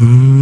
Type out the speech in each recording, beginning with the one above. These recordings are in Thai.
ค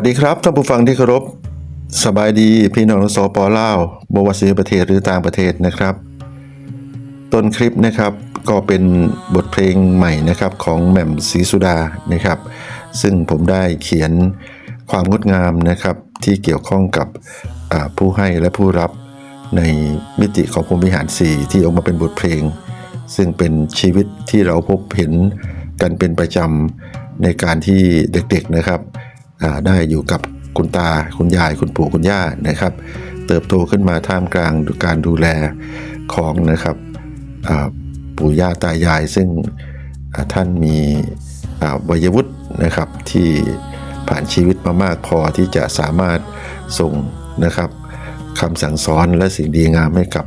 วัสดีครับท่านผู้ฟังที่เคารพสบายดีพี่น้องสปลาวบวาซีประเทศหรือต่างประเทศนะครับ ต้นคลิปนะครับก็เป็นบทเพลงใหม่นะครับของแหม่มศรีสุดานะครับ ซึ่งผมได้เขียนความงดงามนะครับที่เกี่ยวข้องกับผู้ให้และผู้รับในมิติของภูมิวิหารสี่ที่ออกมาเป็นบทเพลง ซึ่งเป็นชีวิตที่เราพบเห็นกันเป็นประจำในการที่เด็กๆนะครับ ได้อยู่กับคุณตาคุณยายคุณปู่คุณย่านะครับ เติบโตขึ้นมาท่ามกลางการดูแลของนะครับปู่ย่าตายาย ซึ่งท่านมีวัยวุฒินะครับที่ผ่านชีวิตมามากพอที่จะสามารถส่งนะครับคำสั่งสอนและสิ่งดีงามให้กับ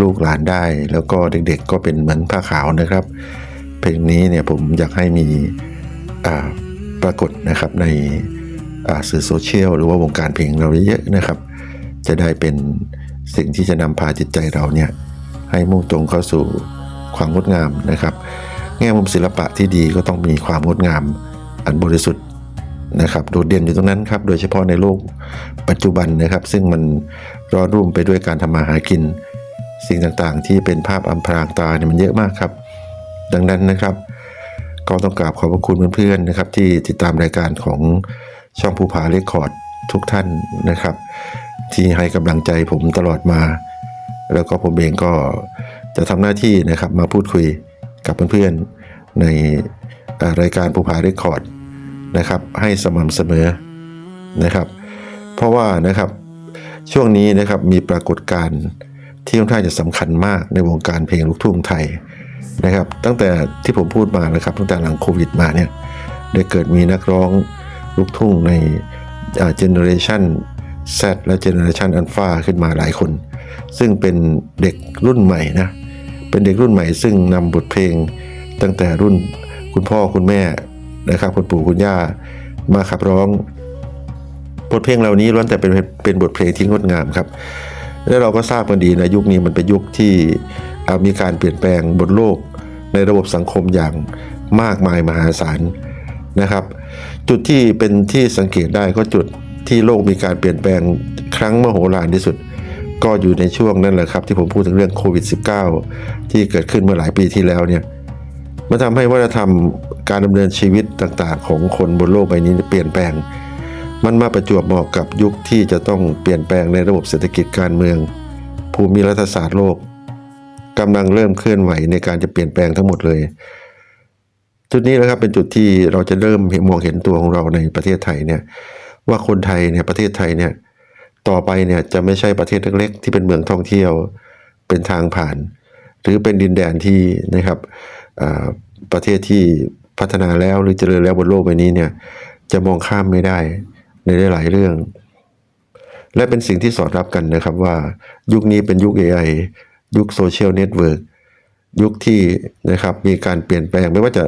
ลูกหลานได้ แล้วก็เด็กๆก็เป็นเหมือนผ้าขาวนะครับ เพลงนี้เนี่ยผมอยากให้มีปรากฏนะครับใน สื่อโซเชียลหรือว่าวงการเพลงเราเยอะๆนะครับ จะได้เป็นสิ่งที่จะนำพาจิตใจเราเนี่ยให้มุ่งตรงเข้าสู่ความงดงามนะครับ แง่มุมศิลปะที่ดีก็ต้องมีความงดงามอันบริสุทธิ์นะครับโดดเด่นอยู่ตรงนั้นครับ โดยเฉพาะในโลกปัจจุบันนะครับ ซึ่งมันร้อนรุ่มไปด้วยการทำมาหากิน สิ่งต่างๆ ที่เป็นภาพอำพรางตาเนี่ยมันเยอะมากครับ ดังนั้นนะครับ ก็ต้องกราบขอบพระคุณเพื่อนๆนะครับ ที่ติดตามรายการของ ช่องภูผาเรคคอร์ดทุกท่านนะครับ ที่ให้กำลังใจผมตลอดมา แล้วก็ผมเองก็จะทำหน้าที่นะครับมาพูดคุยกับเพื่อนๆในรายการภูผาเรคคอร์ดนะครับ ให้สม่ำเสมอนะครับ เพราะว่านะครับช่วงนี้นะครับมีปรากฏการณ์ที่ค่อนข้างจะสำคัญมากในวงการเพลงลูกทุ่งไทยนะครับ ตั้งแต่ที่ผมพูดมานะครับตั้งแต่หลังโควิดมาเนี่ยได้เกิดมีนักร้อง ลูกทุ่งในเจเนอเรชัน Z และเจเนอเรชันอัลฟาขึ้นมาหลายคน ซึ่งเป็นเด็กรุ่นใหม่นะ เป็นเด็กรุ่นใหม่ซึ่งนำบทเพลงตั้งแต่รุ่นคุณพ่อคุณแม่นะครับคุณปู่คุณย่ามาขับร้อง บทเพลงเหล่านี้ล้วนแต่เป็นเป็นบทเพลงที่งดงามครับ และเราก็ทราบกันดีนะยุคนี้มันเป็นยุคที่มีการเปลี่ยนแปลงบนโลก ในระบบสังคมอย่างมากมายมหาศาลนะครับ จุดที่เป็นที่สังเกตได้ก็จุดที่โลกมีการเปลี่ยนแปลงครั้งมโหฬารที่สุด ก็อยู่ในช่วงนั้นแหละครับที่ผมพูดถึงเรื่องโควิด -19 ที่เกิดขึ้นเมื่อหลายปีที่แล้วเนี่ยมันทำให้วัฒนธรรมการดำเนินชีวิตต่างๆ ของคนบนโลกใบนี้เปลี่ยนแปลง มันมาประจวบเหมาะกับยุคที่จะต้องเปลี่ยนแปลงในระบบเศรษฐกิจการเมือง ภูมิรัฐศาสตร์โลกกำลังเริ่มเคลื่อนไหวในการจะเปลี่ยนแปลงทั้งหมดเลย จุดนี้นะครับเป็นจุดที่เราจะเริ่มมองเห็นตัวของเราในประเทศไทยเนี่ยว่าคนไทยเนี่ยประเทศไทยเนี่ยต่อไปเนี่ยจะไม่ใช่ประเทศเล็กๆที่เป็นเมืองท่องเที่ยวเป็นทางผ่าน หรือเป็นดินแดนที่นะครับประเทศที่พัฒนาแล้วหรือเจริญแล้วบนโลกใบนี้เนี่ยจะมองข้ามไม่ได้ในหลายเรื่อง และเป็นสิ่งที่สอดรับกันนะครับว่ายุคนี้เป็นยุค AI ยุคโซเชียลเน็ตเวิร์ก ยุคที่นะครับมีการเปลี่ยนแปลง ไม่ว่าจะ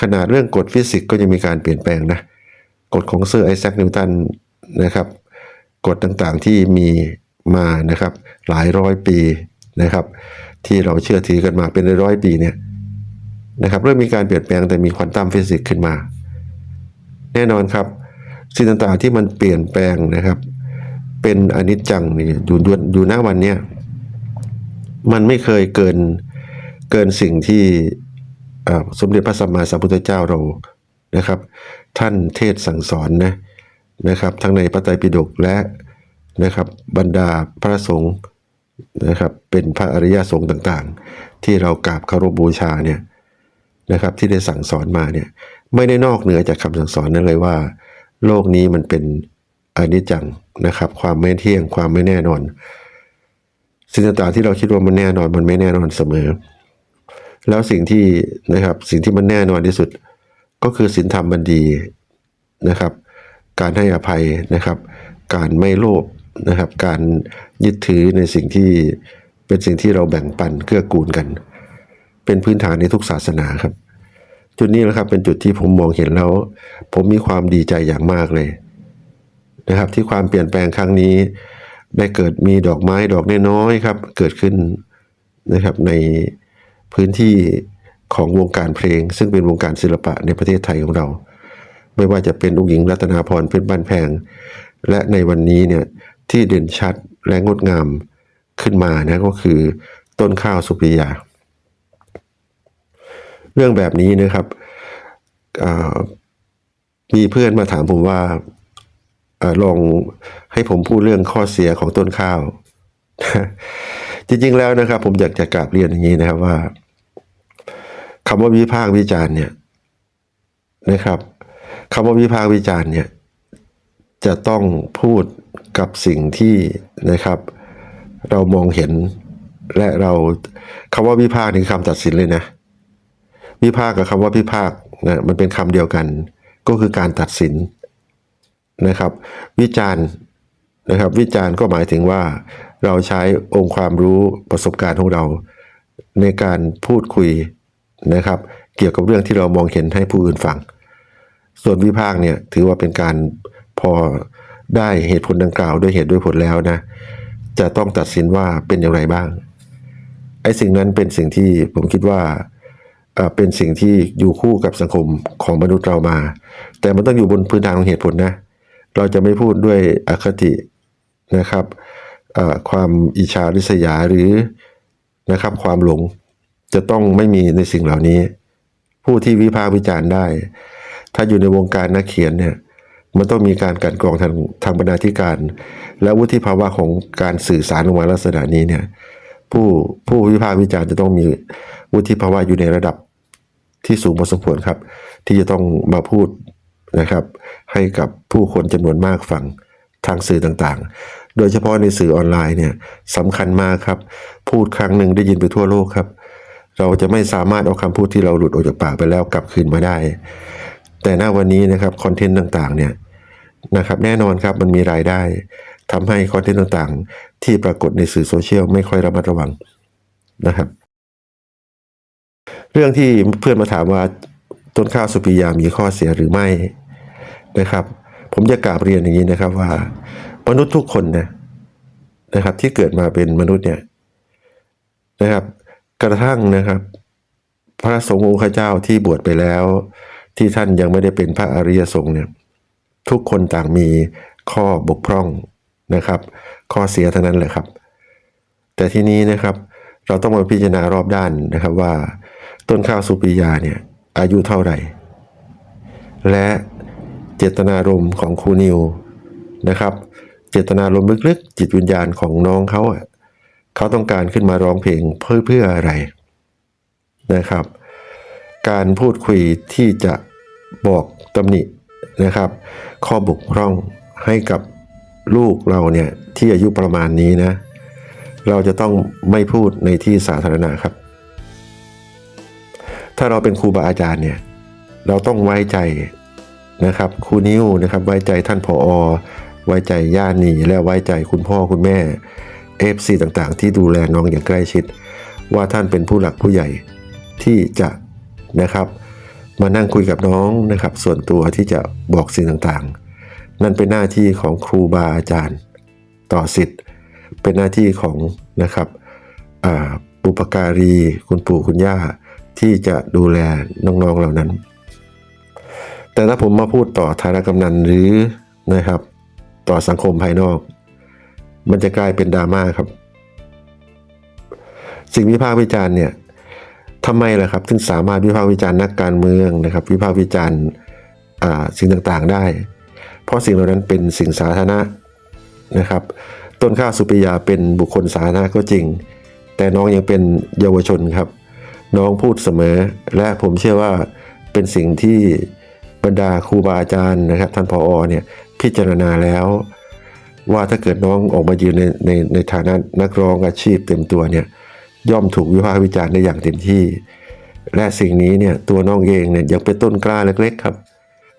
ขนาดเรื่องกฎฟิสิกส์ก็ยังมีการเปลี่ยนแปลงนะกฎของเซอร์ไอแซคนิวตันนะครับกฎต่างๆที่มีมานะครับหลายร้อยปีนะครับ ที่เราเชื่อถือกันมาเป็นร้อยปีเนี่ยนะครับเริ่มมีการเปลี่ยนแปลงแต่มีควอนตัมฟิสิกส์ขึ้นมา แน่นอนครับสิ่งต่างๆที่มันเปลี่ยนแปลงนะครับ เป็นอนิจจังนี่อยู่อยู่อยู่หน้าวันเนี้ยมันไม่เคยเกิน เกินสิ่งที่สมเด็จพระสัมมาสัมพุทธเจ้าเรานะครับ ท่านเทศสั่งสอนนะนะครับ ทั้งในพระไตรปิฎกและนะครับบรรดาพระสงฆ์นะครับเป็นพระอริยสงฆ์ต่างๆ ที่เรากราบคารพบูชาเนี่ยนะครับที่ได้สั่งสอนมาเนี่ยไม่ได้นอกเหนือจากคำสั่งสอนนั้นเลยว่า โลกนี้มันเป็นอนิจจังนะครับ ความไม่เที่ยงความไม่แน่นอน สิ่งต่างๆที่เราคิดว่ามันแน่นอนมันไม่แน่นอนเสมอ แล้วสิ่งที่นะครับสิ่งที่มันแน่นอนที่สุด ก็คือศีลธรรมมันดีนะครับ การให้อภัยนะครับ การไม่โลภนะครับ การยึดถือในสิ่งที่เป็นสิ่งที่เราแบ่งปันเกื้อกูลกัน เป็นพื้นฐานในทุกศาสนาครับ จุดนี้แหละครับเป็นจุดที่ผมมองเห็นแล้ว ผมมีความดีใจอย่างมากเลยนะครับ ที่ความเปลี่ยนแปลงครั้งนี้ ได้เกิดมีดอกไม้ดอกน้อยๆครับ เกิดขึ้นนะครับใน พื้นที่ของวงการเพลง ซึ่งเป็นวงการศิลปะในประเทศไทยของเรา ไม่ว่าจะเป็นองค์หญิงรัตนาพรเพชรบ้านแพง และในวันนี้เนี่ยที่เด่นชัดและงดงามขึ้นมานะก็คือต้นข้าวสุปิยา เรื่องแบบนี้นะครับมีเพื่อนมาถามผมว่าอาลองให้ผมพูดเรื่องข้อเสียของต้นข้าว จริงๆแล้วนะครับ ผมอยากจะกราบเรียนอย่างนี้นะครับว่าคำว่าวิพากษ์วิจารณ์เนี่ยนะครับคำว่าวิพากษ์วิจารณ์เนี่ยจะต้องพูดกับสิ่งที่นะครับ เรามองเห็นและเราคำว่าวิพากษ์นี่คือคำตัดสินเลยนะวิพากษ์กับคำว่าพิพากษ์นะมันเป็นคำเดียวกัน ก็คือการตัดสินนะครับ วิจารณ์นะครับ วิจารณ์ก็หมายถึงว่า เราใช้องค์ความรู้ประสบการณ์ของเรา ในการพูดคุยนะครับ เกี่ยวกับเรื่องที่เรามองเห็นให้ผู้อื่นฟัง ส่วนวิพากษ์เนี่ยถือว่าเป็นการพอได้เหตุผลดังกล่าวด้วยเหตุด้วยผลแล้วนะ จะต้องตัดสินว่าเป็นอย่างไรบ้าง ไอ้สิ่งนั้นเป็นสิ่งที่ผมคิดว่าเป็นสิ่งที่อยู่คู่กับสังคมของมนุษย์เรามา แต่มันต้องอยู่บนพื้นฐานของเหตุผลนะ เราจะไม่พูดด้วยอคตินะครับ ความอิจฉาริษยาหรือนะครับ ความหลงจะต้องไม่มีในสิ่งเหล่านี้ ผู้ที่วิพากษ์วิจารณ์ได้ ถ้าอยู่ในวงการนักเขียนเนี่ยมันต้องมีการกันกรองทางทางบรรณาธิการ และวุฒิภาวะของการสื่อสารออกมาลักษณะนี้เนี่ยผู้ผู้วิพากษ์วิจารณ์จะต้องมีวุฒิภาวะอยู่ในระดับที่สูงพอสมควรครับ ที่จะต้องมาพูดนะครับ ให้กับผู้คนจำนวนมากฟังทางสื่อต่างๆ โดยเฉพาะในสื่อออนไลน์เนี่ยสำคัญมากครับ พูดครั้งหนึ่งได้ยินไปทั่วโลกครับ เราจะไม่สามารถเอาคำพูดที่เราหลุดออกจากปากไปแล้วกลับคืนมาได้ แต่ณวันนี้นะครับคอนเทนต์ต่างๆเนี่ยนะครับแน่นอนครับมันมีรายได้ทำให้คอนเทนต์ต่างๆ ที่ปรากฏในสื่อโซเชียลไม่ค่อยระมัดระวังนะครับเรื่องที่เพื่อนมาถามว่าต้นข้าวสุปิยามีข้อเสียหรือไม่นะครับ ผมจะกราบเรียนอย่างนี้นะครับว่า มนุษย์ทุกคนนะนะครับ ที่เกิดมาเป็นมนุษย์เนี่ยนะครับ กระทั่งนะครับ พระสงฆ์องค์ข้าเจ้าที่บวชไปแล้ว ที่ท่านยังไม่ได้เป็นพระอริยสงฆ์เนี่ยทุกคนต่างมีข้อบกพร่องนะครับ ข้อเสียทั้งนั้นแหละครับ แต่ที่นี้นะครับ เราต้องมาพิจารณารอบด้านนะครับว่า ต้นข้าวสุปิยาเนี่ยอายุเท่าไหร่ และเจตนารมณ์ของครูนิวนะครับ เจตนารมณ์ลึกๆ จิตวิญญาณของน้องเขาอะเขาต้องการขึ้นมาร้องเพลงเพื่อเพื่ออะไรนะครับ การพูดคุยที่จะบอกตำหนินะครับ ข้อบกพร่องให้กับลูกเราเนี่ยที่อายุประมาณนี้นะ เราจะต้องไม่พูดในที่สาธารณะครับ ถ้าเราเป็นครูบาอาจารย์เนี่ยเราต้องไว้ใจนะครับครูนิ้วนะครับไว้ใจท่านผอ ไว้ใจย่านีและไว้ใจคุณพ่อคุณแม่เอฟซีต่างๆ ที่ดูแลน้องอย่างใกล้ชิด ว่าท่านเป็นผู้หลักผู้ใหญ่ที่จะนะครับมานั่งคุยกับน้องนะครับ ส่วนตัวที่จะบอกสิ่งต่างๆ นั่นเป็นหน้าที่ของครูบาอาจารย์ ต่อสิทธิ์ เป็นหน้าที่ของนะครับอุปการีคุณปู่คุณย่า ที่จะดูแลน้องๆเหล่านั้น แต่ถ้าผมมาพูดต่อฐานะกำนันหรือนะครับ ต่อสังคมภายนอก มันจะกลายเป็นดราม่าครับ สิ่งวิพากษ์วิจารณ์เนี่ยทำไมล่ะครับถึงสามารถวิพากษ์วิจารณ์นักการเมืองนะครับ วิพากษ์วิจารณ์สิ่งต่างๆได้ เพราะสิ่งเหล่านั้นเป็นสิ่งสาธารณะนะครับ ต้นข้าวสุปิยาเป็นบุคคลสาธารณะก็จริง แต่น้องยังเป็นเยาวชนครับ น้องพูดเสมอ และผมเชื่อว่าเป็นสิ่งที่ บรรดาครูบาอาจารย์นะครับท่านผออเนี่ยพิจารณาแล้ว ว่าถ้าเกิดน้องออกมายืนในในในฐานะนักร้องอาชีพเต็มตัวเนี่ยย่อมถูกวิพากษ์วิจารณ์ได้อย่างเต็มที่ และสิ่งนี้เนี่ยตัวน้องเองเนี่ยยังเป็นต้นกล้าเล็กๆครับ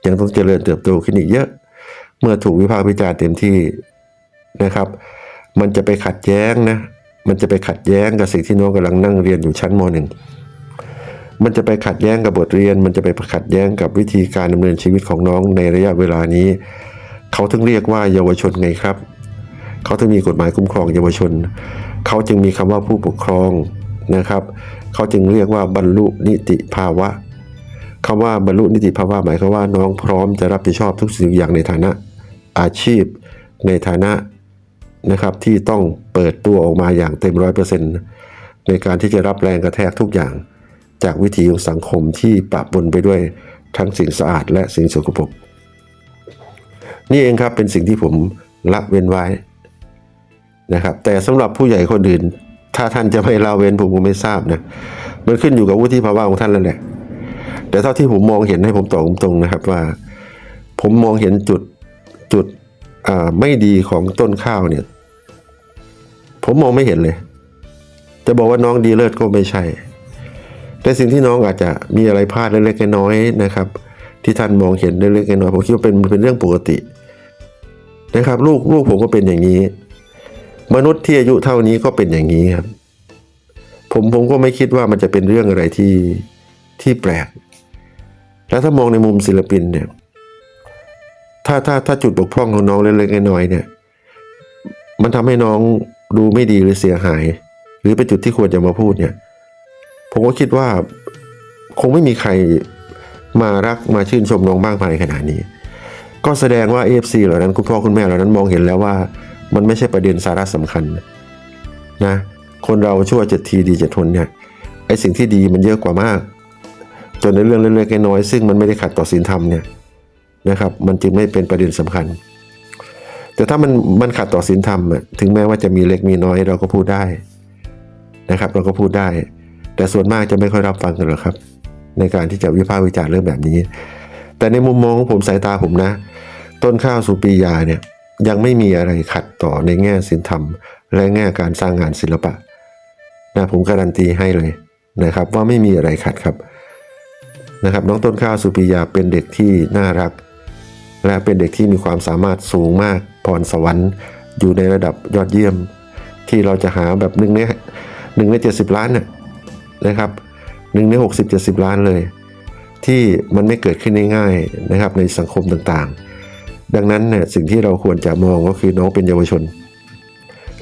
ยังต้องเจริญเติบโตขึ้นอีกเยอะ เมื่อถูกวิพากษ์วิจารณ์เต็มที่นะครับ มันจะไปขัดแย้งนะมันจะไปขัดแย้งกับสิ่งที่น้องกำลังนั่งเรียนอยู่ชั้นมหนึ่ง มันจะไปขัดแย้งกับบทเรียน มันจะไปขัดแย้งกับวิธีการดำเนินชีวิตของน้องในระยะเวลานี้ เขาถึงเรียกว่าเยาวชนไงครับ เขาถึงมีกฎหมายคุ้มครองเยาวชน เขาจึงมีคำว่าผู้ปกครองนะครับ เขาจึงเรียกว่าบรรลุนิติภาวะคำว่าบรรลุนิติภาวะหมายความว่าน้องพร้อมจะรับผิดชอบทุกสิ่งอย่างในฐานะอาชีพ ในฐานะนะครับที่ต้องเปิดตัวออกมาอย่างเต็มร้อยเปอร์เซ็นต์ในการที่จะรับแรงกระแทกทุกอย่าง จากวิถีของสังคมที่ปะปนไปด้วยทั้งสิ่งสะอาดและสิ่งสกปรกนี่เองครับเป็นสิ่งที่ผมละเว้นไว้นะครับ แต่สำหรับผู้ใหญ่คนอื่น ถ้าท่านจะไม่ละเว้นผมก็ไม่ทราบนะมันขึ้นอยู่กับวุฒิภาวะของท่านแล้วแหละแต่เท่าที่ผมมองเห็นให้ผมตอบตรงๆนะครับว่า ผมมองเห็นจุดจุดไม่ดีของต้นข้าวเนี่ย ผมมองไม่เห็นเลย จะบอกว่าน้องดีเลิศก็ไม่ใช่ แต่สิ่งที่น้องอาจจะมีอะไรพลาดเล็กๆน้อยๆนะครับ ที่ท่านมองเห็นเล็กๆน้อยๆผมคิดว่าเป็นเป็นเรื่องปกติ นะครับลูกลูกผมก็เป็นอย่างนี้ มนุษย์ที่อายุเท่านี้ก็เป็นอย่างนี้ครับ ผมผมก็ไม่คิดว่ามันจะเป็นเรื่องอะไรที่ที่แปลก แล้วถ้ามองในมุมศิลปินเนี่ยถ้าถ้าถ้าจุดบกพร่องของน้องเล็กๆน้อยๆเนี่ย มันทำให้น้องดูไม่ดีหรือเสียหาย หรือเป็นจุดที่ควรจะมาพูดเนี่ย ผมก็คิดว่าคงไม่มีใครมารักมาชื่นชมน้องมากมายขนาดนี้ ก็แสดงว่า AFC เหล่านั้นคุณพ่อคุณแม่เหล่านั้นมองเห็นแล้วว่า มันไม่ใช่ประเด็นสาระสำคัญนะคนเราชั่วเจ็ดทีดีเจ็ดทนเนี่ยไอสิ่งที่ดีมันเยอะกว่ามาก จนในเรื่องเล็กๆน้อยๆซึ่งมันไม่ได้ขัดต่อศีลธรรมเนี่ยนะครับ มันจึงไม่เป็นประเด็นสำคัญ แต่ถ้ามันมันขัดต่อศีลธรรมอะถึงแม้ว่าจะมีเล็กมีน้อยเราก็พูดได้นะครับ เราก็พูดได้ แต่ส่วนมากจะไม่ค่อยรับฟังกันหรอกครับ ในการที่จะวิพากษ์วิจารณ์เรื่องแบบนี้ แต่ในมุมมองของผมสายตาผมนะ ต้นข้าวสุปียาเนี่ยยังไม่มีอะไรขัดต่อในแง่ศีลธรรม และแง่การสร้างงานศิลปะนะผมการันตีให้เลยนะครับ ว่าไม่มีอะไรขัดครับนะครับ น้องต้นข้าวสุปียาเป็นเด็กที่น่ารัก และเป็นเด็กที่มีความสามารถสูงมากพรสวรรค์ อยู่ในระดับยอดเยี่ยม ที่เราจะหาแบบหนึ่งในหนึ่งในเจ็ดสิบล้านน่ะ นะครับหนึ่งในหกสิบเจ็ดสิบล้านเลย ที่มันไม่เกิดขึ้นง่ายๆนะครับในสังคมต่างๆ ดังนั้นเนี่ยสิ่งที่เราควรจะมองก็คือน้องเป็นเยาวชน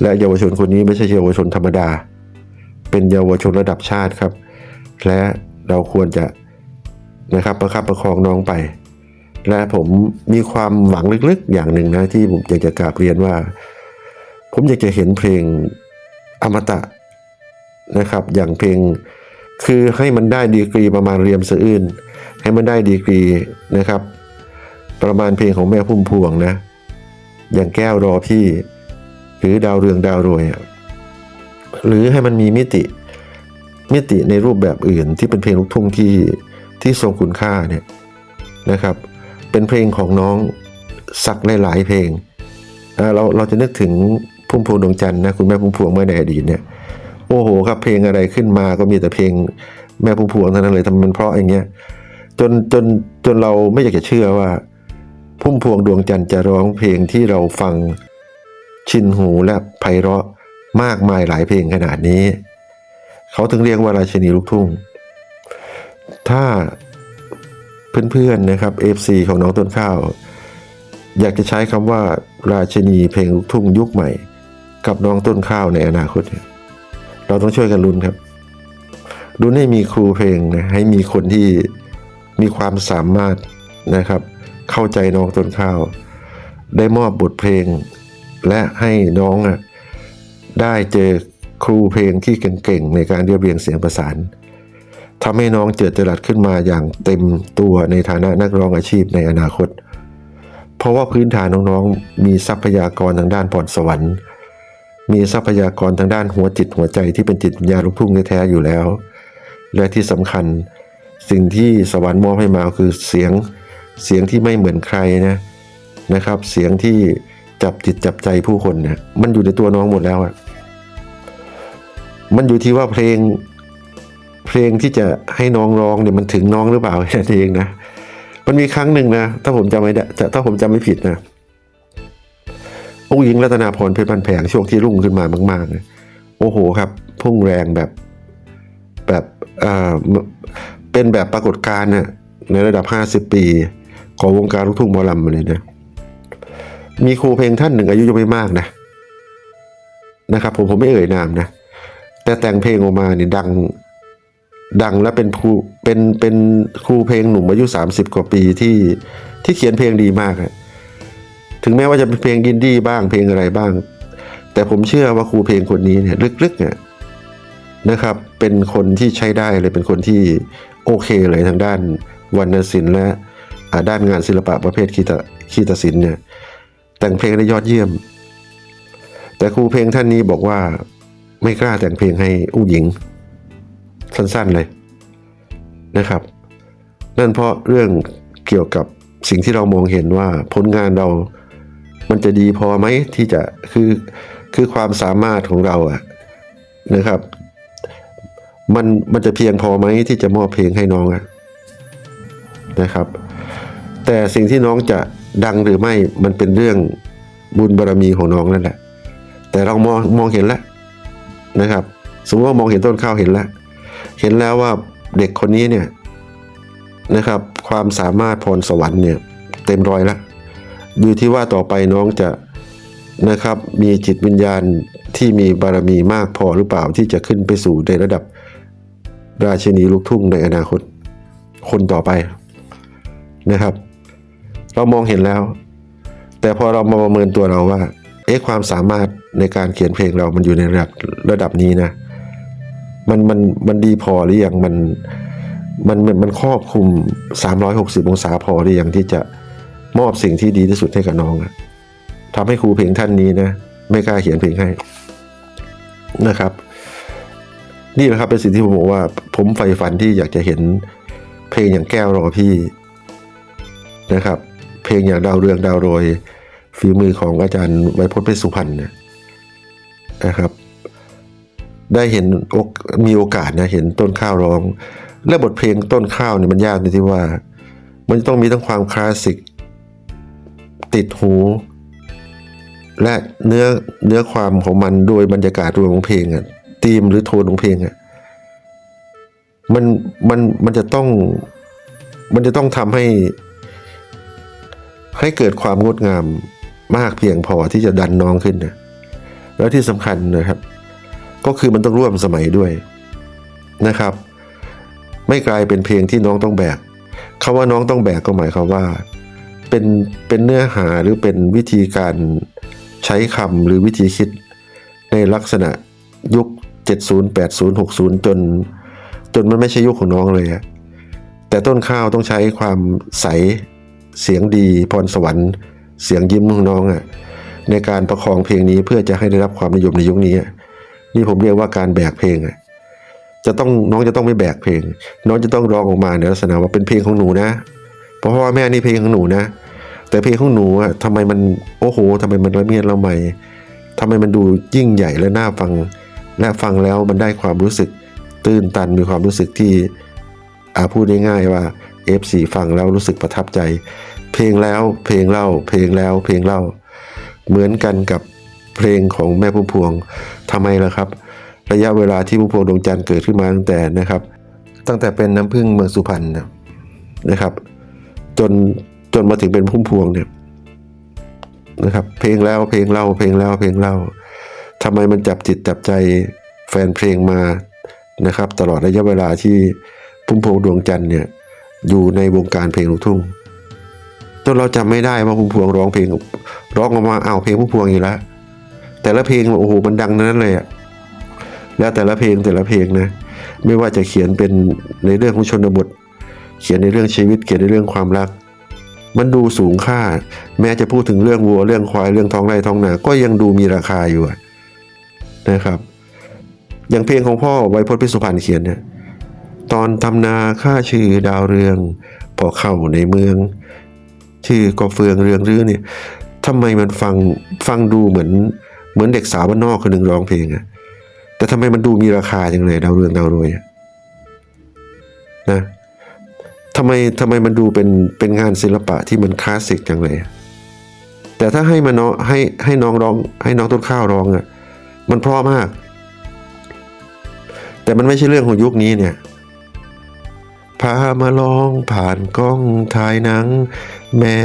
และเยาวชนคนนี้ไม่ใช่เยาวชนธรรมดา เป็นเยาวชนระดับชาติครับ และเราควรจะนะครับประคับประคองน้องไป และผมมีความหวังลึกๆอย่างหนึ่งนะที่ผมอยากจะกราบเรียนว่า ผมอยากจะเห็นเพลงอมตะ นะครับ อย่างเพลงคือให้มันได้ดีกรีประมาณเรียมสะอื้นให้มันได้ดีกรีนะครับ ประมาณเพลงของแม่พุ่มพวงนะ อย่างแก้วรอพี่ หรือดาวเรืองดาวโรยหรือให้มันมีมิติมิติในรูปแบบอื่นที่เป็นเพลงลูกทุ่งที่ที่ทรงคุณค่าเนี่ยนะครับ เป็นเพลงของน้องสักหลายๆเพลงเราเราจะนึกถึงพุ่มพวงดวงจันทร์นะคุณแม่พุ่มพวงเมื่อในอดีตเนี่ย โอ้โหครับเพลงอะไรขึ้นมาก็มีแต่เพลงแม่พุ่มพวงเท่านั้นเลยทำไมมันเพราะอย่างเงี้ยจนจนจนเราไม่อยากจะเชื่อว่า พุ่มพวงดวงจันทร์จะร้องเพลงที่เราฟังชินหูและไพเราะมากมายหลายเพลงขนาดนี้ เขาถึงเรียกว่าราชินีลูกทุ่ง ถ้าเพื่อนๆนะครับ FC ของน้องต้นข้าว อยากจะใช้คำว่าราชินีเพลงลูกทุ่งยุคใหม่ กับน้องต้นข้าวในอนาคตเนี่ย เราต้องช่วยกันลุ้นครับลุ้นให้มีครูเพลงนะให้มีคนที่มีความสามารถนะครับ เข้าใจน้องต้นข้าว ได้มอบบทเพลง และให้น้องอะได้เจอครูเพลงที่เก่งๆในการเรียบเรียงเสียงประสานทำให้น้องเจิดจรัสขึ้นมาอย่างเต็มตัวในฐานะนักร้องอาชีพในอนาคต เพราะว่าพื้นฐานน้องๆมีทรัพยากรทางด้านพรสวรรค์ มีทรัพยากรทางด้านหัวจิตหัวใจที่เป็นจิตวิญญาณลูกทุ่งแท้ๆอยู่แล้ว และที่สำคัญสิ่งที่สวรรค์มอบให้มาคือเสียงเสียงที่ไม่เหมือนใครนะนะครับ เสียงที่จับจิตจับใจผู้คนเนี่ยมันอยู่ในตัวน้องหมดแล้วอะมันอยู่ที่ว่าเพลงเพลงที่จะให้น้องร้องเนี่ยมันถึงน้องหรือเปล่าแค่นั้นเองนะมันมีครั้งหนึ่งนะถ้าผมจำไม่ได้ถ้าผมจำไม่ผิดนะ องค์หญิงรัตนาพรเพชรบันแพงช่วงที่รุ่งขึ้นมามากๆนะโอ้โหครับ พุ่งแรงแบบแบบอ่าเป็นแบบปรากฏการณ์น่ะในระดับ 50 ปี ของวงการลูกทุ่งหมอลำเลยนะมีครูเพลงท่านหนึ่งอายุยังไม่มากนะนะครับ ผมผมไม่เอ่ยนามนะ แต่แต่งเพลงออกมาเนี่ยดังดังและเป็นครูเป็นเป็นครูเพลงหนุ่มอายุ 30 กว่าปีที่ที่เขียนเพลงดีมากอะ ถึงแม้ว่าจะเป็นเพลงยินดี้บ้างเพลงอะไรบ้าง แต่ผมเชื่อว่าครูเพลงคนนี้เนี่ยลึกๆเนี่ยนะครับ เป็นคนที่ใช้ได้เลยเป็นคนที่โอเคเลยทางด้านวรรณศิลป์และด้านงานศิลปะประเภทคีตคีตศิลป์เนี่ยแต่งเพลงได้ยอดเยี่ยม แต่ครูเพลงท่านนี้บอกว่าไม่กล้าแต่งเพลงให้อู้หญิง สั้นๆเลยนะครับ นั่นเพราะเรื่องเกี่ยวกับสิ่งที่เรามองเห็นว่าผลงานเรา มันจะดีพอไหมที่จะคือคือความสามารถของเราอะนะครับ มันมันจะเพียงพอไหมที่จะมอบเพลงให้น้องอะนะครับ แต่สิ่งที่น้องจะดังหรือไม่มันเป็นเรื่องบุญบารรมีของน้องนั่นแหละ แต่เรามองมองเห็นแล้วนะครับ สมมติว่ามองเห็นต้นข้าวเห็นแล้วเห็นแล้วว่าเด็กคนนี้เนี่ยนะครับ ความสามารถพรสวรรค์เนี่ย เต็มร้อยแล้ว อยู่ที่ว่าต่อไปน้องจะนะครับมีจิตวิญญาณที่มีบารมีมากพอหรือเปล่าที่จะขึ้นไปสู่ในระดับราชินีลูกทุ่งในอนาคต คนต่อไปนะครับ เรามองเห็นแล้ว แต่พอเรามาประเมินตัวเราว่า เอ๊ะความสามารถในการเขียนเพลงเรามันอยู่ในระดับระดับนี้นะมันมันมันดีพอหรือยังมันมันมันครอบคลุม 360 องศาพอหรือยังที่จะ มอบสิ่งที่ดีที่สุดให้กับน้องอะทำให้ครูเพลงท่านนี้นะไม่กล้าเขียนเพลงให้นะครับ นี่แหละครับเป็นสิ่งที่ผมบอกว่า ผมใฝ่ฝันที่อยากจะเห็นเพลงอย่างแก้วรอพี่นะครับ เพลงอย่างดาวเรืองดาวโรยฝีมือของอาจารย์ไวพจน์เพชรสุพรรณเนี่ยนะครับ ได้เห็นมีโอกาสนะเห็นต้นข้าวร้อง และบทเพลงต้นข้าวเนี่ยมันยากในที่ว่า มันต้องมีทั้งความคลาสสิก ติดหู และเนื้อเนื้อความของมันโดยบรรยากาศรวมของเพลงอะธีมหรือโทนของเพลงอะมันมันมันจะต้องมันจะต้องทำให้ ให้เกิดความงดงามมากเพียงพอที่จะดันน้องขึ้นนะแล้วที่สำคัญนะครับ ก็คือมันต้องร่วมสมัยด้วยนะครับ ไม่กลายเป็นเพลงที่น้องต้องแบกคาว่าน้องต้องแบกก็หมายความว่า เป็นเป็นเนื้อหาหรือเป็นวิธีการใช้คำหรือวิธีคิด ในลักษณะยุค 70 80 60 จน จนมันไม่ใช่ยุคของน้องเลยอะแต่ต้นข้าวต้องใช้ความใสเสียงดีพรสวรรค์ เสียงยิ้มของน้องอะในการประคองเพลงนี้เพื่อจะให้ได้รับความนิยมในยุคนี้ นี่ผมเรียกว่าการแบกเพลงอะจะต้องน้องจะต้องไม่แบกเพลง น้องจะต้องร้องออกมาในลักษณะว่าเป็นเพลงของหนูนะ พราะว่าแม่นี่เพลงของหนูนะ แต่เพลงของหนูอะทำไมมันโอ้โหทำไมมันละเมียดละไมทำไมมันดูยิ่งใหญ่และน่าฟัง และฟังแล้วมันได้ความรู้สึกตื้นตันมีความรู้สึกที่อาพูดง่ายๆว่า F4 ฟังแล้วรู้สึกประทับใจ เพลงแล้วเพลงเล่า เพลงแล้วเพลงเล่า เหมือนกันกับเพลงของแม่พุ่มพวงทำไมล่ะครับ ระยะเวลาที่พุ่มพวงดวงจันทร์เกิดขึ้นมาตั้งแต่นะครับ ตั้งแต่เป็นน้ำพึ่งเมืองสุพรรณนะครับ จนจนมาถึงเป็นพุ่มพวงเนี่ยนะครับ เพลงแล้วเพลงเล่าเพลงแล้วเพลงเล่าทำไมมันจับจิตจับใจแฟนเพลงมานะครับ ตลอดระยะเวลาที่พุ่มพวงดวงจันทร์เนี่ยอยู่ในวงการเพลงลูกทุ่งจนเราจำไม่ได้ว่าพุ่มพวงร้องเพลงร้องออกมาอ้าวเพลงพุ่มพวงอีกแล้วแต่ละเพลงโอ้โหมันดังทั้งนั้นเลยอะแล้วแต่ละเพลงแต่ละเพลงนะ ไม่ว่าจะเขียนเป็นในเรื่องของชนบท เขียนในเรื่องชีวิตเขียนในเรื่องความรัก มันดูสูงค่า แม้จะพูดถึงเรื่องวัวเรื่องควายเรื่องท้องไร่ท้องนา ก็ยังดูมีราคาอยู่นะครับ อย่างเพลงของพ่อไวยพจน์พิสุพรรณเขียนเนี่ยตอนทำนาข้าชื่อดาวเรือง พอเข้าในเมือง ชื่อกอเฟืองเรืองรื้อเนี่ยทำไมมันฟังฟังดูเหมือนเหมือนเด็กสาวบ้านนอกคนหนึ่งร้องเพลงอะแต่ทำไมมันดูมีราคาจังเลยดาวเรืองดาวโรยนะ ทำไมทำไมมันดูเป็นเป็นงานศิลปะที่มันคลาสสิกจังเลย แต่ถ้าให้มันเนาะให้ให้น้องร้อง ให้น้องต้นข้าวร้องอะมันเพราะมาก แต่มันไม่ใช่เรื่องของยุคนี้เนี่ยพามาลองผ่านกล้องถ่ายหนัง แม่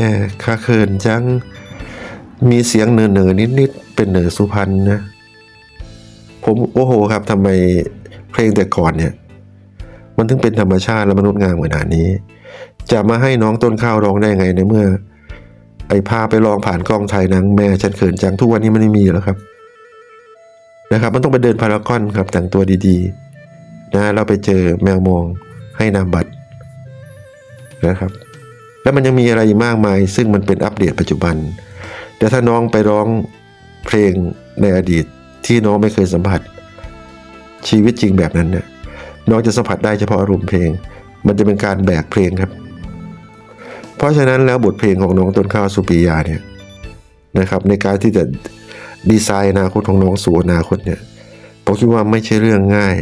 ข้าเขินจัง มีเสียงเนอเนอนิดนิดๆเป็นเหนอสุพรรณนะ ผมโอ้โหครับทำไมเพลงแต่ก่อนเนี่ย มันถึงเป็นธรรมชาติและมนุษย์งามขนาดนี้ จะมาให้น้องต้นข้าวร้องได้ไงในเมื่อ ไอ้พาไปลองผ่านกล้องถ่ายหนังแม่ฉันเขินจังทุกวันนี้มันไม่มีแล้วครับ นะครับ มันต้องไปเดินพารากอนครับแต่งตัวดีๆนะเราไปเจอแมวมองให้นามบัตรนะครับ แล้วมันยังมีอะไรอีกมากมาย ซึ่งมันเป็นอัปเดตปัจจุบัน แต่ถ้าน้องไปร้องเพลงในอดีตที่น้องไม่เคยสัมผัสชีวิตจริงแบบนั้นเนี่ย น้องจะสัมผัสได้เฉพาะอารมณ์เพลง มันจะเป็นการแบกเพลงครับ เพราะฉะนั้นแล้วบทเพลงของน้องต้นข้าวสุปิยาเนี่ยนะครับในการที่จะดีไซน์อนาคตของน้องสู่อนาคตเนี่ยผมคิดว่าไม่ใช่เรื่องง่าย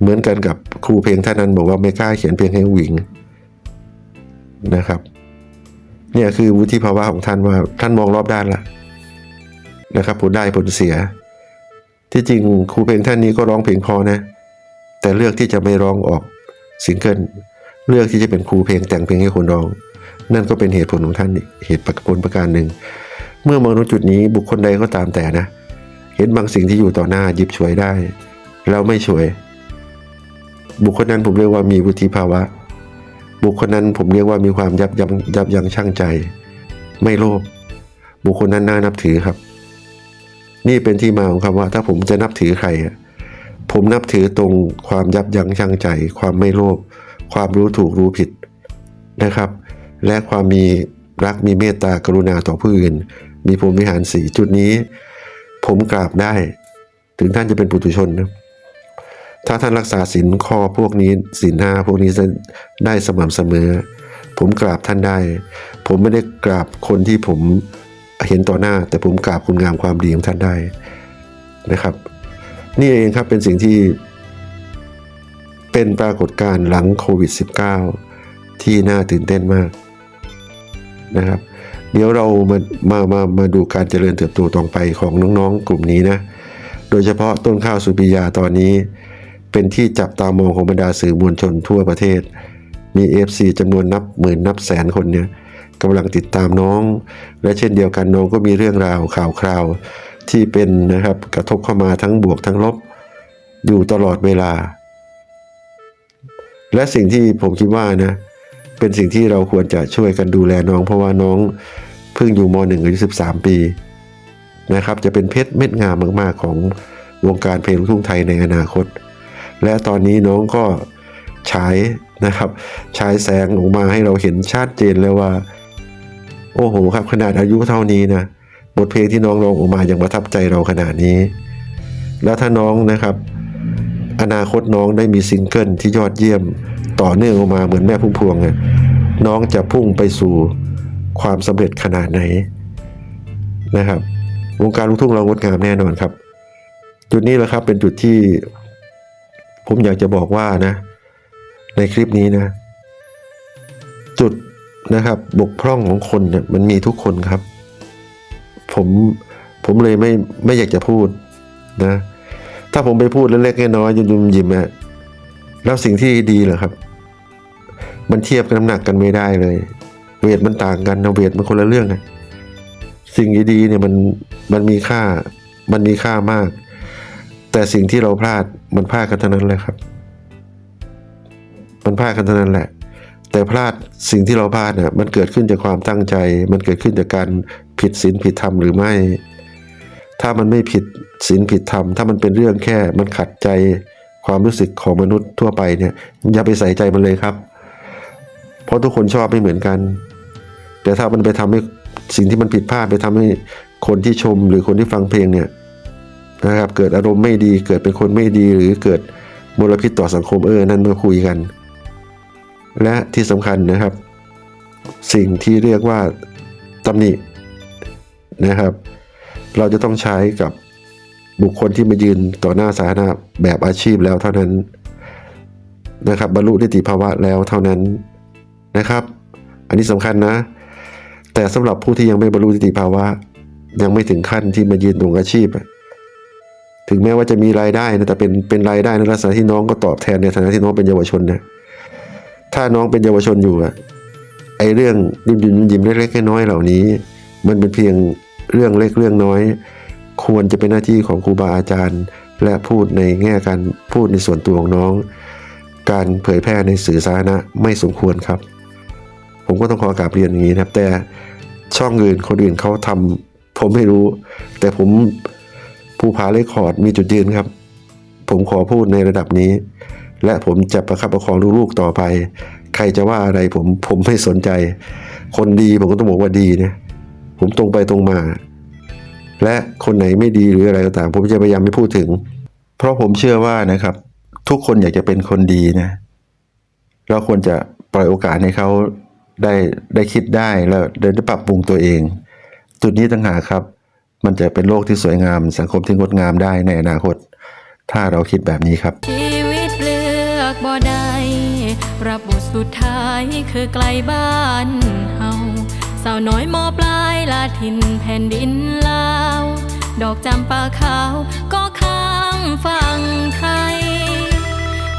เหมือนกันกับครูเพลงท่านนั้นบอกว่าไม่กล้าเขียนเพลงให้หวิงนะครับเนี่ยคือวุฒิภาวะของท่านว่าท่านมองรอบด้านละนะครับผลได้ผลเสีย ที่จริงครูเพลงท่านนี้ก็ร้องเพลงพอนะ แต่เลือกที่จะไม่ร้องออกซิงเกิลเลือกที่จะเป็นครูเพลงแต่งเพลงให้คนร้อง นั่นก็เป็นเหตุผลของท่านเหตุผลประการหนึ่ง เมื่อมองตรงจุดนี้บุคคลใดก็ตามแต่นะ เห็นบางสิ่งที่อยู่ต่อหน้าหยิบฉวยได้แล้วไม่ฉวย บุคคลนั้นผมเรียกว่ามีวุฒิภาวะ บุคคลนั้นผมเรียกว่ามีความยับยั้งยับยั้งชั่งใจ ไม่โลภบุคคลนั้นน่านับถือครับ นี่เป็นที่มาของคำว่า ถ้าผมจะนับถือใครอะ ผมนับถือตรงความยับยั้งชั่งใจ ความไม่โลภความรู้ถูกรู้ผิดนะครับ และความมีรักมีเมตตากรุณาต่อผู้อื่น มีพรหมวิหารสีจุดนี้ ผมกราบได้ ถึงท่านจะเป็นปุถุชนนะถ้าท่านรักษาศีลข้อพวกนี้ศีลห้าพวกนี้จะได้สม่ำเสมอ ผมกราบท่านได้ ผมไม่ได้กราบคนที่ผมเห็นต่อหน้า แต่ผมกราบคุณงามความดีของท่านได้นะครับ นี่เองครับเป็นสิ่งที่เป็นปรากฏการณ์หลังโควิด -19 ที่น่าตื่นเต้นมากนะครับ เดี๋ยวเรามามามามาดูการเจริญเติบโตต่อไปของน้องๆ กลุ่มนี้นะ โดยเฉพาะต้นข้าวสุปิยาตอนนี้ เป็นที่จับตามองของบรรดาสื่อมวลชนทั่วประเทศ มี FC จำนวนนับหมื่นนับแสนคนเนี่ยกำลังติดตามน้อง และเช่นเดียวกันน้องก็มีเรื่องราวข่าวคราว ที่เป็นนะครับกระทบเข้ามาทั้งบวกทั้งลบอยู่ตลอดเวลา และสิ่งที่ผมคิดว่านะเป็นสิ่งที่เราควรจะช่วยกันดูแลน้อง เพราะว่าน้องเพิ่งอยู่ม .1 อายุ13 ปีนะครับจะเป็นเพชรเม็ดงามมากๆ ของวงการเพลงลูกทุ่งไทยในอนาคต และตอนนี้น้องก็ฉายนะครับฉายแสงออกมาให้เราเห็นชัดเจนเลยว่า โอ้โหครับขนาดอายุเท่านี้นะ บทเพลงที่น้องร้องออกมายังประทับใจเราขนาดนี้ แล้วถ้าน้องนะครับ อนาคตน้องได้มีซิงเกิลที่ยอดเยี่ยมต่อเนื่องออกมาเหมือนแม่พุ่มพวงเนี่ยน้องจะพุ่งไปสู่ความสำเร็จขนาดไหนนะครับ วงการลูกทุ่งเรางดงามแน่นอนครับ จุดนี้แหละครับเป็นจุดที่ ผมอยากจะบอกว่านะ ในคลิปนี้นะ จุดนะครับ บกพร่องของคนเนี่ยมันมีทุกคนครับ ผมผมเลยไม่ไม่อยากจะพูดนะ ถ้าผมไปพูดเล็กๆน้อยๆยุ่มๆยิ้มอะแล้วสิ่งที่ดีเหรอครับ มันเทียบกันน้ำหนักกันไม่ได้เลย เวทมันต่างกันนะเวทมันคนละเรื่องไงสิ่งดีๆเนี่ยมันมันมีค่า มันมีค่ามาก แต่สิ่งที่เราพลาดมันพลาดกันเท่านั้นแหละครับ มันพลาดกันเท่านั้นแหละ แต่พลาดสิ่งที่เราพลาดเนี่ยมันเกิดขึ้นจากความตั้งใจ มันเกิดขึ้นจากการ ผิดศีลผิดธรรมหรือไม่ ถ้ามันไม่ผิดศีลผิดธรรม ถ้ามันเป็นเรื่องแค่มันขัดใจความรู้สึกของมนุษย์ทั่วไปเนี่ยอย่าไปใส่ใจมันเลยครับ เพราะทุกคนชอบไม่เหมือนกัน แต่ถ้ามันไปทำให้สิ่งที่มันผิดพลาดไปทำให้คนที่ชมหรือคนที่ฟังเพลงเนี่ยนะครับเกิดอารมณ์ไม่ดีเกิดเป็นคนไม่ดีหรือเกิดมลพิษต่อสังคมเออนั่นมาคุยกัน และที่สำคัญนะครับ สิ่งที่เรียกว่าตำหนิ นะครับ เราจะต้องใช้กับบุคคลที่มายืนต่อหน้าสาธารณะแบบอาชีพแล้วเท่านั้นนะครับ บรรลุนิติภาวะแล้วเท่านั้นนะครับ อันนี้สำคัญนะ แต่สำหรับผู้ที่ยังไม่บรรลุนิติภาวะ ยังไม่ถึงขั้นที่มายืนตรงอาชีพ ถึงแม้ว่าจะมีรายได้นะแต่เป็นเป็นรายได้ในลักษณะที่น้องก็ตอบแทนในฐานะที่น้องเป็นเยาวชนนะถ้าน้องเป็นเยาวชนอยู่อะไอเรื่องยิ้มยิ้มยิ้มเล็กๆน้อยๆเหล่านี้ มันเป็นเพียง เรื่องเล็กเรื่องน้อย ควรจะเป็นหน้าที่ของครูบาอาจารย์ และพูดในแง่การพูดในส่วนตัวของน้อง การเผยแพร่ในสื่อสาธารณะไม่สมควรครับ ผมก็ต้องขอกราบเรียนอย่างนี้นะครับ แต่ช่องอื่นคนอื่นเขาทำผมไม่รู้ แต่ผมภูผาเลคคอร์ดมีจุดยืนครับ ผมขอพูดในระดับนี้ และผมจะประคับประคองลูกๆต่อไป ใครจะว่าอะไรผมผมไม่สนใจ คนดีผมก็ต้องบอกว่าดีนะ ผมตรงไปตรงมา และคนไหนไม่ดีหรืออะไรก็ตามผมจะพยายามไม่พูดถึง เพราะผมเชื่อว่านะครับ ทุกคนอยากจะเป็นคนดีนะเราควรจะปล่อยโอกาสให้เขาได้ได้คิดได้แล้วได้ปรับปรุงตัวเอง จุดนี้ต่างหากครับ มันจะเป็นโลกที่สวยงาม สังคมที่งดงามได้ในอนาคต ถ้าเราคิดแบบนี้ครับ ชีวิตเลือกบ่ได้รับบทสุดท้ายคือไกลบ้าน สาวน้อยมอปลายลาทินแผ่นดินลาว ดอกจำปาขาวก็ข้างฝั่งไทย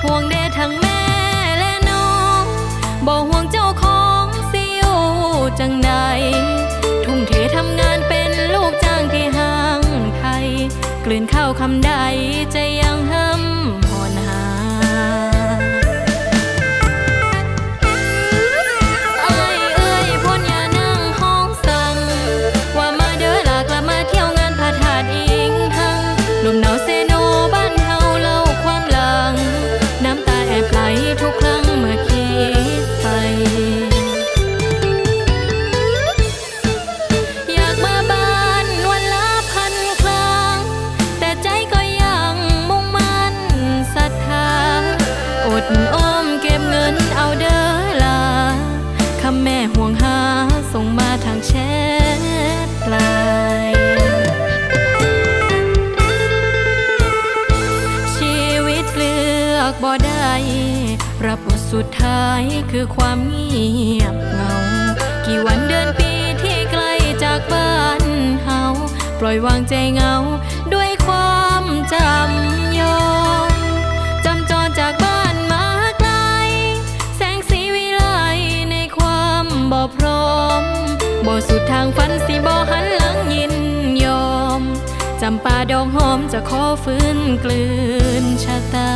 ห่วงเดชทั้งแม่และน้องบ่ห่วงเจ้าของสิอยู่จังใดทุ่มเททำงานเป็นลูกจ้างที่ห้างไทย กลืนข้าวคำใดใจยังห้ำ ดท้ายคือความเงียบเงา กี่วันเดือนปีที่ไกลจากบ้านเฮาปล่อยวางใจเงา ด้วยความจำยอมจำจรจากบ้านมาไกล แสงสีวิไลในความบ่พร้อมบ่สุดทางฝันสิบ่หันหลังยินยอมจำปาดอกหอมจะขอฟื้นกลืนชะตา